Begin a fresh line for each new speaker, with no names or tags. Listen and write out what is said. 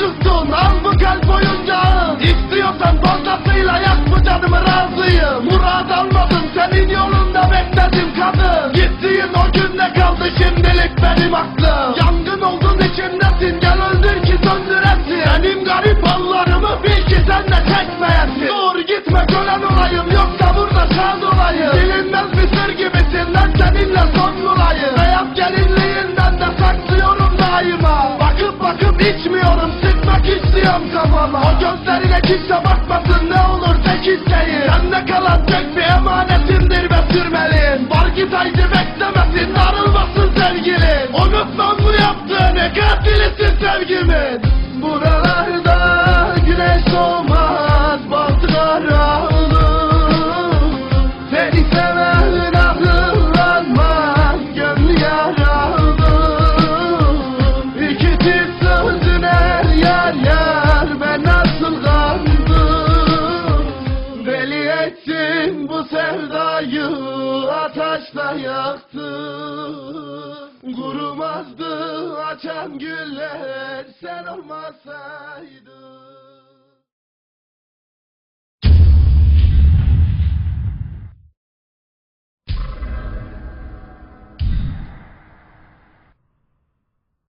çocuktun Al bu kalp oyuncağı İstiyorsan fazlasıyla yak bu canımı razıyım. Murad almadın senin yolunda bekledim kadın. Gittiğin o günde kaldı şimdilik benim aklım. Yangın oldun içimdesin gel öldür ki söndüresin. Benim garip hallarımı bil ki sen de çekmeyesin. Dur gitme gören olayım yoksa burada şad olayım. Bilinmez bir sır gibisin ben seninle son bulayım kimse bakmasın ne olur tek isteğim. Sende kalan tek bir emanetimdir ve sürmelin Var git haydi beklemesin darılmasın sevgilin Unutmam bu yaptığını katilisin sevgimin. Buralarda ettin bu sevdayı ateşle yaktın. Kurumazdı açan güller sen olmasaydın